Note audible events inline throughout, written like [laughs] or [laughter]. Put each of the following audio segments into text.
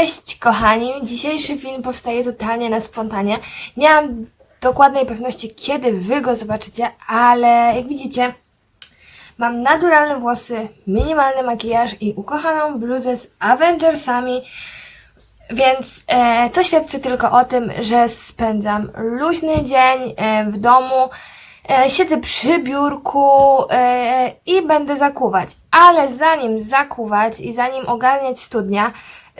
Cześć kochani, dzisiejszy film powstaje totalnie na spontanie. Nie mam dokładnej pewności kiedy wy go zobaczycie, ale jak widzicie mam naturalne włosy, minimalny makijaż i ukochaną bluzę z Avengersami, więc e, to świadczy tylko o tym, że spędzam luźny dzień e, w domu, e, siedzę przy biurku e, i będę zakuwać. Ale zanim zakuwać i zanim ogarniać studnia,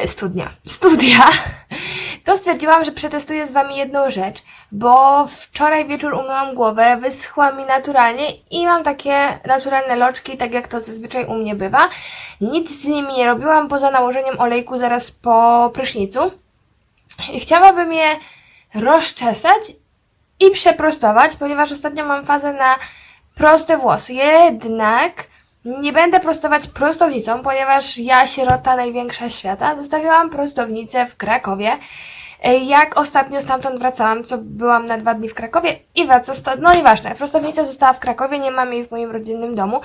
studnia, studia, [laughs] to stwierdziłam, że przetestuję z Wami jedną rzecz, bo wczoraj wieczór umyłam głowę, wyschła mi naturalnie i mam takie naturalne loczki, tak jak to zazwyczaj u mnie bywa. Nic z nimi nie robiłam poza nałożeniem olejku zaraz po prysznicu. I Chciałabym je rozczesać i przeprostować, ponieważ ostatnio mam fazę na proste włosy. Jednak nie będę prostować prostownicą, ponieważ ja, sierota największa świata, zostawiłam prostownicę w Krakowie. E, Jak ostatnio stamtąd wracałam, co byłam na dwa dni w Krakowie i wracam. No nieważne, prostownica została w Krakowie, nie mam jej w moim rodzinnym domu,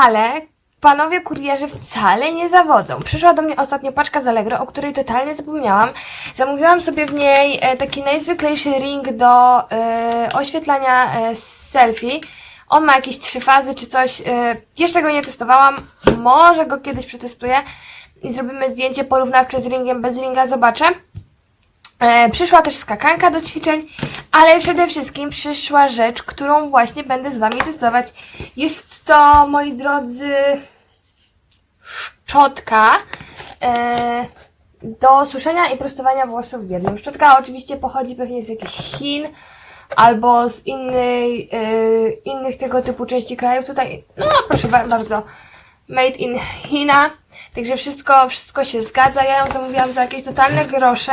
ale panowie kurierzy wcale nie zawodzą. Przyszła do mnie ostatnio paczka z Allegro, o której totalnie zapomniałam. Zamówiłam sobie w niej e, taki najzwyklejszy ring do e, oświetlania e, selfie. On ma jakieś trzy fazy czy coś. E, jeszcze go nie testowałam. Może go kiedyś przetestuję i zrobimy zdjęcie porównawcze z ringiem bez ringa, zobaczę. E, przyszła też skakanka do ćwiczeń, ale przede wszystkim przyszła rzecz, którą właśnie będę z Wami testować. Jest to, moi drodzy, szczotka e, do suszenia i prostowania włosów w jednym. Szczotka oczywiście pochodzi pewnie z jakichś Chin albo z innej, e, innych tego typu części krajów. Tutaj, no proszę ba- bardzo, made in China. Także wszystko, wszystko się zgadza. Ja ją zamówiłam za jakieś totalne grosze.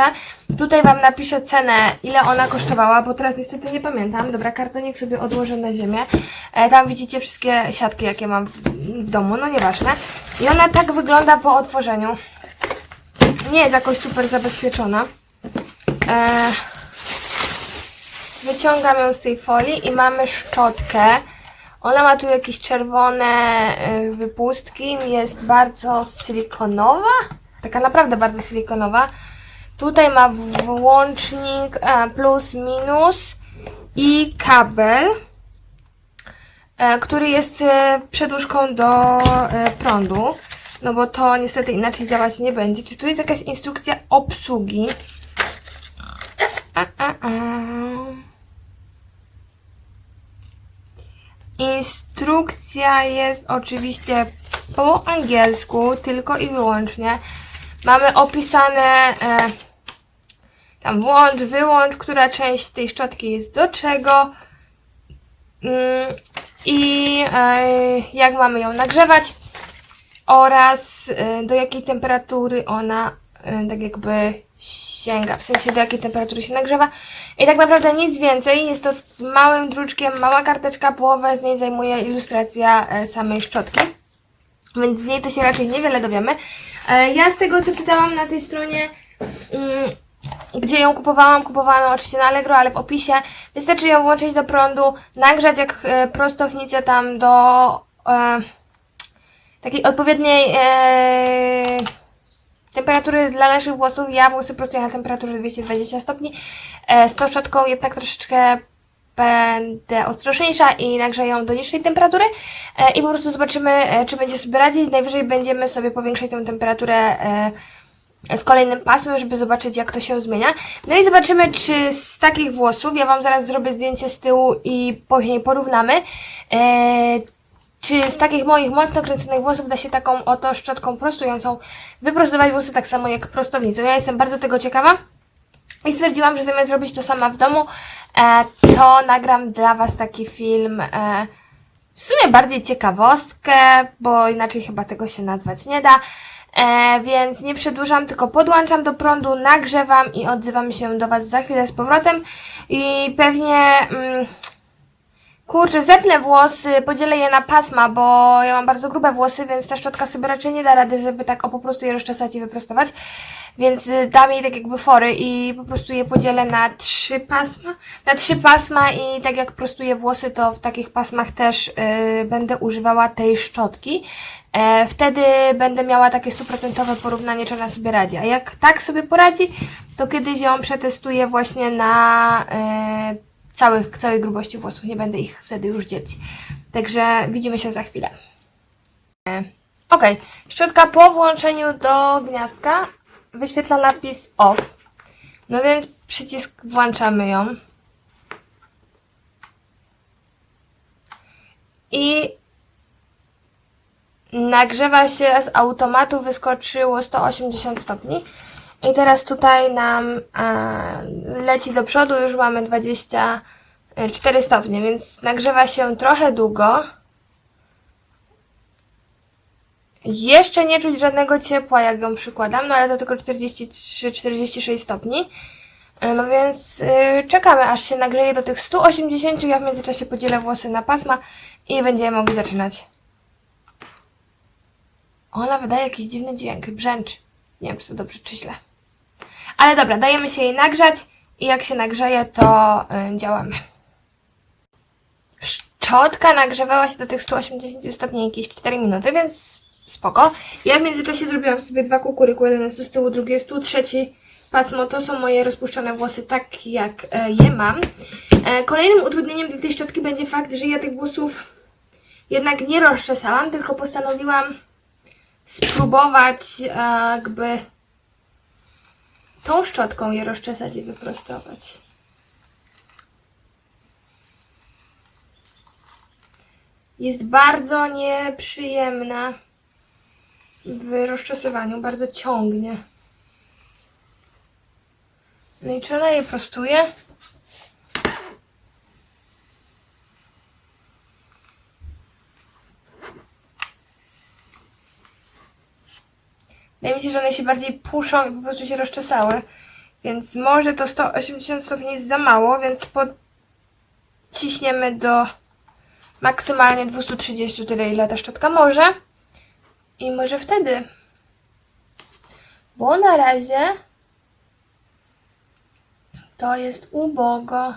Tutaj Wam napiszę cenę, ile ona kosztowała, bo teraz niestety nie pamiętam. Dobra, kartonik sobie odłożę na ziemię. E, tam widzicie wszystkie siatki, jakie mam w, w domu, no nieważne. I ona tak wygląda po otworzeniu. Nie jest jakoś super zabezpieczona. E, wyciągam ją z tej folii i mamy szczotkę. Ona ma tu jakieś czerwone y, wypustki, jest bardzo silikonowa, taka naprawdę bardzo silikonowa. Tutaj ma włącznik e, plus minus i kabel, e, który jest e, przedłużką do prądu, no bo to niestety inaczej działać nie będzie. Czy tu jest jakaś instrukcja obsługi? A, a, a. Instrukcja jest oczywiście po angielsku, tylko i wyłącznie. Mamy opisane e, tam włącz, wyłącz, która część tej szczotki jest do czego mm, i e, jak mamy ją nagrzewać oraz e, do jakiej temperatury ona tak jakby sięga, w sensie do jakiej temperatury się nagrzewa. I tak naprawdę nic więcej, jest to małym druczkiem, mała karteczka, połowę z niej zajmuje ilustracja e, samej szczotki. Więc z niej to się raczej niewiele dowiemy. E, Ja z tego co czytałam na tej stronie, mm, gdzie ją kupowałam, kupowałam ją oczywiście na Allegro, ale w opisie wystarczy ją włączyć do prądu, nagrzać jak e, prostownicę tam do e, takiej odpowiedniej e, temperatury dla naszych włosów. Ja włosy prostuję na temperaturze 220 stopni. E, z tą jednak troszeczkę będę ostrożniejsza i nagrzeję ją do niższej temperatury e, i po prostu zobaczymy, e, czy będzie sobie radzić. Najwyżej będziemy sobie powiększać tę temperaturę z kolejnym pasmem, żeby zobaczyć jak to się zmienia. No i zobaczymy, czy z takich włosów, ja Wam zaraz zrobię zdjęcie z tyłu i później porównamy, czy z takich moich mocno kręconych włosów da się taką oto szczotką prostującą wyprostować włosy tak samo jak prostownicą. Ja jestem bardzo tego ciekawa i stwierdziłam, że zamiast zrobić to sama w domu, e, to nagram dla Was taki film, e, w sumie bardziej ciekawostkę, bo inaczej chyba tego się nazwać nie da. E, więc nie przedłużam, tylko podłączam do prądu, nagrzewam i odzywam się do Was za chwilę z powrotem. I pewnie, mm, kurczę, zepnę włosy, podzielę je na pasma, bo ja mam bardzo grube włosy, więc ta szczotka sobie raczej nie da rady, żeby tak o po prostu je rozczesać i wyprostować. więc y, dam jej tak jakby fory i po prostu je podzielę na trzy pasma. Na trzy pasma i tak jak prostuję włosy, to w takich pasmach też y, będę używała tej szczotki. E, wtedy będę miała takie stuprocentowe porównanie, czy ona sobie radzi. A jak tak sobie poradzi, to kiedyś ją przetestuję właśnie na e, całych, całej grubości włosów. Nie będę ich wtedy już dzielić. Także widzimy się za chwilę. E, Ok, szczotka po włączeniu do gniazdka wyświetla napis off. No więc przycisk włączamy ją. I nagrzewa się z automatu, wyskoczyło 180 stopni. I teraz tutaj nam e, leci do przodu, już mamy 24 stopnie, więc nagrzewa się trochę długo. Jeszcze nie czuć żadnego ciepła, jak ją przykładam, no ale to tylko 43-46 stopni. E, No więc yy, czekamy, aż się nagrzeje do tych 180. Ja w międzyczasie podzielę włosy na pasma i będziemy mogli zaczynać. Ona wydaje jakiś dziwny dźwięk, brzęcz. Nie wiem, czy to dobrze, czy źle. Ale dobra, dajemy się jej nagrzać i jak się nagrzeje, to yy, działamy. Szczotka nagrzewała się do tych 180 stopni jakieś 4 minuty, więc spoko. Ja w międzyczasie zrobiłam sobie dwa kukuryku, jeden jest tu z tyłu, drugi jest tu, trzeci pasmo to są moje rozpuszczone włosy tak jak e, je mam. E, kolejnym utrudnieniem dla tej szczotki będzie fakt, że ja tych włosów jednak nie rozczesałam, tylko postanowiłam spróbować e, jakby tą szczotką je rozczesać i wyprostować. Jest bardzo nieprzyjemna w rozczesywaniu, bardzo ciągnie. No i czy ona je prostuje? Wydaje mi się, że one się bardziej puszą i po prostu się rozczesały. Więc może to 180 stopni jest za mało, więc podciśniemy do maksymalnie 230, tyle ile ta szczotka może. I może wtedy. Bo na razie to jest ubogo.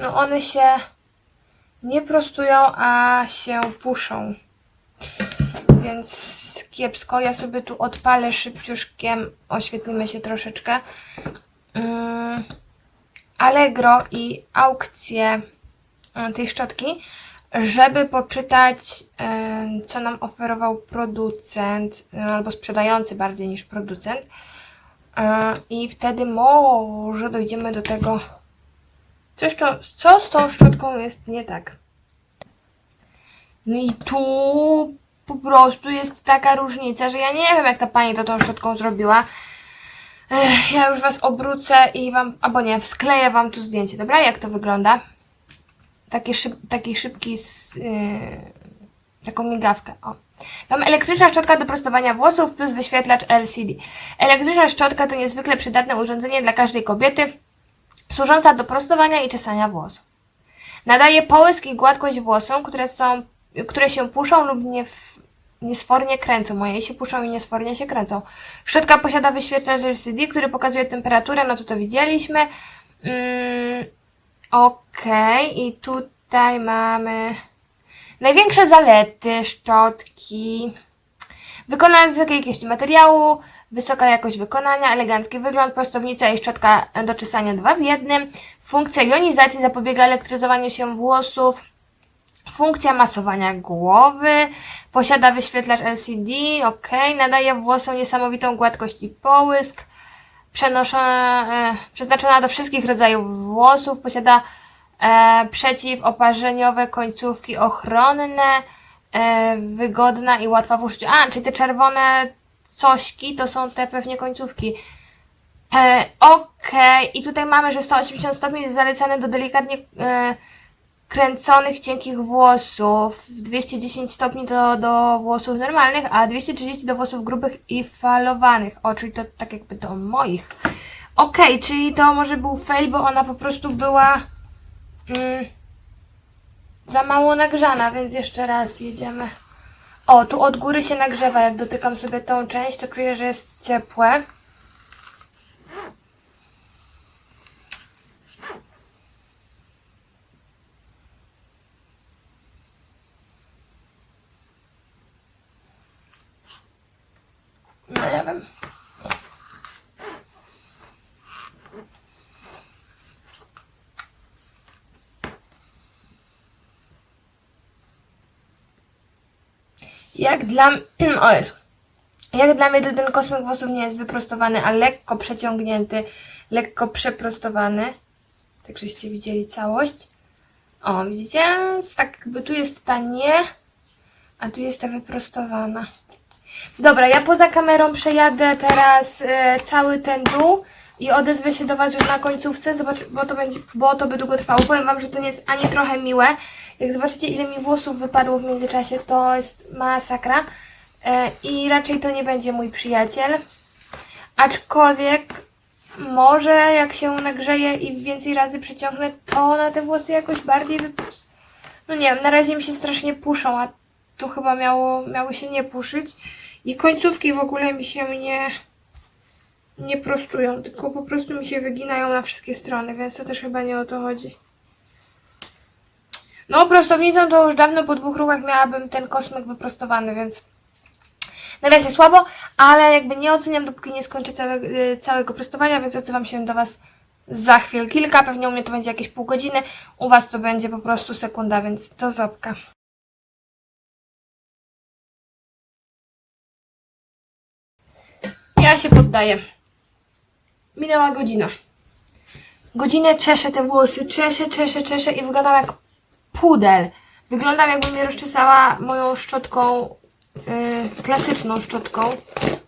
No one się nie prostują, a się puszą. Więc kiepsko. Ja sobie tu odpalę szybciuszkiem. Oświetlimy się troszeczkę. Mm. Allegro i aukcję e, tej szczotki, żeby poczytać, co nam oferował producent, e, albo sprzedający bardziej niż producent. E, I wtedy może dojdziemy do tego, coś, co, co z tą szczotką jest nie tak. No i tu po prostu jest taka różnica, że ja nie wiem, jak ta pani to tą szczotką zrobiła. Ech, ja już Was obrócę i Wam, albo nie, wskleję Wam tu zdjęcie, dobra? Jak to wygląda? Taki, szyb, taki szybki, z, yy, taką migawkę, o. Mam elektryczna szczotka do prostowania włosów plus wyświetlacz LCD. Elektryczna szczotka to niezwykle przydatne urządzenie dla każdej kobiety, służąca do prostowania i czesania włosów. Nadaje połysk i gładkość włosom, które, są, które się puszą lub nie, niesfornie kręcą. Moje się puszą i niesfornie się kręcą. Szczotka posiada wyświetlacz LCD, który pokazuje temperaturę, no to to widzieliśmy. Mm, Okej, i tutaj mamy największe zalety szczotki. Wykonana z wysokiej jakości materiału, wysoka jakość wykonania, elegancki wygląd, prostownica i szczotka do czesania dwa w jednym. Funkcja jonizacji zapobiega elektryzowaniu się włosów. Funkcja masowania głowy. Posiada wyświetlacz LCD, ok. Nadaje włosom niesamowitą gładkość i połysk. Przenoszona, e, przeznaczona do wszystkich rodzajów włosów. Posiada e, przeciwoparzeniowe końcówki ochronne. E, wygodna i łatwa w użyciu. A, czyli te czerwone cośki to są te pewnie końcówki. E, Okej, i tutaj mamy, że 180 stopni jest zalecane do delikatnie e, kręconych, cienkich włosów. 210 stopni to do włosów normalnych, a 230 do włosów grubych i falowanych. O, czyli to tak jakby do moich. Okej, czyli to może był fail, bo ona po prostu była mm, za mało nagrzana, więc jeszcze raz jedziemy. O, tu od góry się nagrzewa. Jak dotykam sobie tą część, to czuję, że jest ciepłe. No nie wiem. Jak dla. [clears throat] O Jezu. Jak dla mnie to ten kosmyk włosów nie jest wyprostowany, a lekko przeciągnięty, lekko przeprostowany. Tak żeście widzieli całość. O, widzicie? Tak jakby tu jest ta nie, a tu jest ta wyprostowana. Dobra, ja poza kamerą przejadę teraz e, cały ten dół i odezwę się do Was już na końcówce, zobacz, bo to będzie, bo to by długo trwało. Powiem Wam, że to nie jest ani trochę miłe. Jak zobaczycie, ile mi włosów wypadło w międzyczasie, to jest masakra. E, I raczej to nie będzie mój przyjaciel. Aczkolwiek może jak się nagrzeje i więcej razy przeciągnę, to na te włosy jakoś bardziej wy... No nie wiem, na razie mi się strasznie puszą, a tu chyba miało, miało się nie puszyć. I końcówki w ogóle mi się nie, nie prostują, tylko po prostu mi się wyginają na wszystkie strony, więc to też chyba nie o to chodzi. No, prostownicą to już dawno po dwóch ruchach miałabym ten kosmyk wyprostowany, więc na razie słabo, ale jakby nie oceniam, dopóki nie skończę całe, y, całego prostowania, więc odzywam się do Was za chwil kilka. Pewnie u mnie to będzie jakieś pół godziny, u Was to będzie po prostu sekunda, więc to zopka. Ja się poddaję. Minęła godzina. Godzinę czeszę te włosy, czeszę, czeszę, czeszę i wyglądam jak pudel. Wyglądam jakbym mnie rozczesała moją szczotką, yy, klasyczną szczotką,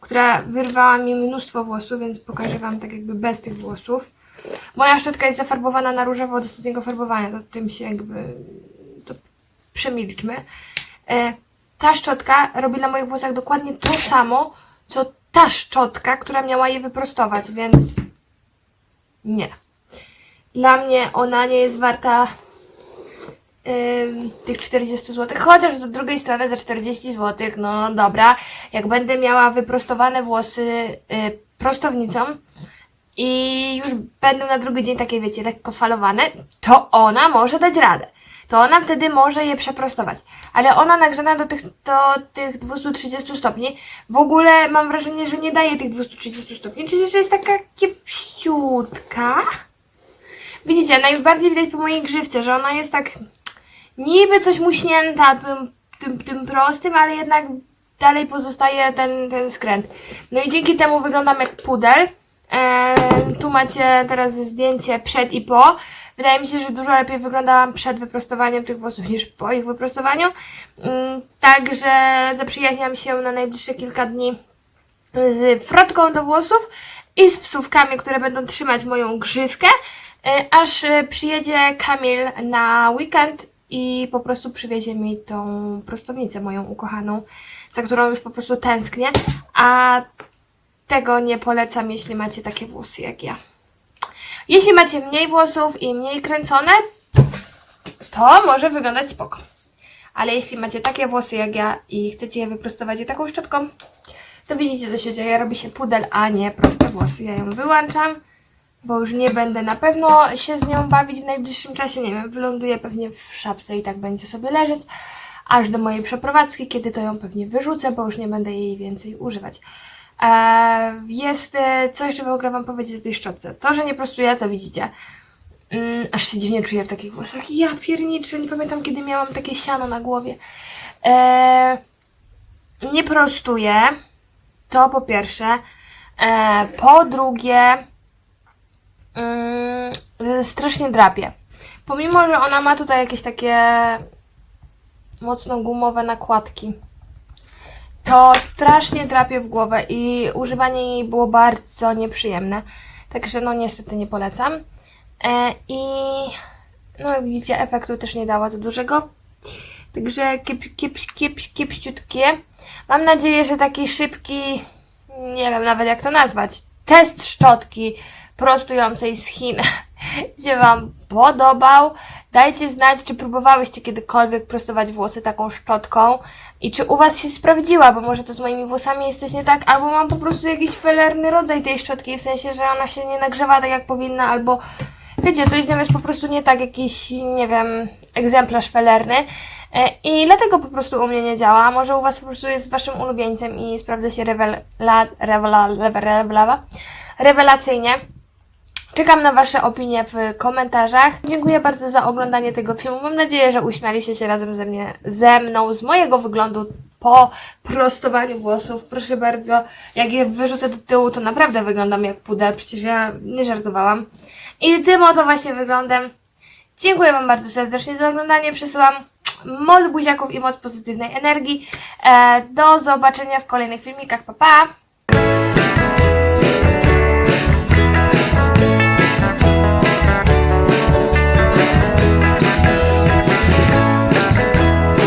która wyrwała mi mnóstwo włosów, więc pokażę Wam tak jakby bez tych włosów. Moja szczotka jest zafarbowana na różowo od ostatniego farbowania, to tym się jakby to przemilczmy. E, ta szczotka robi na moich włosach dokładnie to samo, co ta szczotka, która miała je wyprostować, więc nie. Dla mnie ona nie jest warta ym, tych 40 zł. Chociaż z drugiej strony za 40 zł, no dobra, jak będę miała wyprostowane włosy y, prostownicą i już będą na drugi dzień takie, wiecie, lekko falowane, to ona może dać radę. To ona wtedy może je przeprostować. Ale ona nagrzana do tych, do tych 230 stopni, w ogóle mam wrażenie, że nie daje tych 230 stopni, czyli że jest taka kiepściutka. Widzicie, najbardziej widać po mojej grzywce, że ona jest tak niby coś muśnięta tym, tym, tym prostym, ale jednak dalej pozostaje ten, ten skręt. No i dzięki temu wyglądam jak pudel. Eee, tu macie teraz zdjęcie przed i po. Wydaje mi się, że dużo lepiej wyglądałam przed wyprostowaniem tych włosów niż po ich wyprostowaniu. Mm, Także zaprzyjaźniam się na najbliższe kilka dni z frotką do włosów i z wsówkami, które będą trzymać moją grzywkę, e, aż e, przyjedzie Kamil na weekend i po prostu przywiezie mi tą prostownicę moją ukochaną, za którą już po prostu tęsknię, a tego nie polecam, jeśli macie takie włosy jak ja. Jeśli macie mniej włosów i mniej kręcone, to może wyglądać spoko. Ale jeśli macie takie włosy jak ja i chcecie je wyprostować je taką szczotką, to widzicie co się dzieje. Robi się pudel, a nie proste włosy. Ja ją wyłączam, bo już nie będę na pewno się z nią bawić w najbliższym czasie. Nie wiem, wyląduję pewnie w szafce i tak będzie sobie leżeć. Aż do mojej przeprowadzki, kiedy to ją pewnie wyrzucę, bo już nie będę jej więcej używać. Eee, jest e, co jeszcze mogę Wam powiedzieć o tej szczotce. To, że nie prostuję, to widzicie. Mm, aż się dziwnie czuję w takich włosach. Ja pierniczę, nie pamiętam kiedy miałam takie siano na głowie. Eee, nie prostuję. To po pierwsze. Po drugie, mm, strasznie drapie. Pomimo, że ona ma tutaj jakieś takie mocno gumowe nakładki, to strasznie drapie w głowę i używanie jej było bardzo nieprzyjemne. Także no niestety nie polecam. E, I no jak widzicie efektu też nie dała za dużego. Także kiep, kiep, kiep, kiepściutkie. Mam nadzieję, że taki szybki, nie wiem nawet jak to nazwać, test szczotki prostującej z Chin [laughs] się Wam podobał Dajcie znać, czy próbowałyście kiedykolwiek prostować włosy taką szczotką i czy u Was się sprawdziła, bo może to z moimi włosami jest coś nie tak, albo mam po prostu jakiś felerny rodzaj tej szczotki, w sensie, że ona się nie nagrzewa tak jak powinna, albo wiecie, coś z nią jest po prostu nie tak, jakiś, nie wiem, egzemplarz felerny. E, I dlatego po prostu u mnie nie działa. Może u Was po prostu jest Waszym ulubieńcem i sprawdza się rewela, rewela, rewela, rewelacyjnie. Czekam na Wasze opinie w komentarzach. Dziękuję bardzo za oglądanie tego filmu. Mam nadzieję, że uśmialiście się razem ze, mnie, ze mną z mojego wyglądu po prostowaniu włosów. Proszę bardzo, jak je wyrzucę do tyłu, to naprawdę wyglądam jak pudel. Przecież ja nie żartowałam. I tym oto właśnie wyglądem. Dziękuję Wam bardzo serdecznie za oglądanie. Przesyłam moc buziaków i moc pozytywnej energii. E, do zobaczenia w kolejnych filmikach. Pa, pa!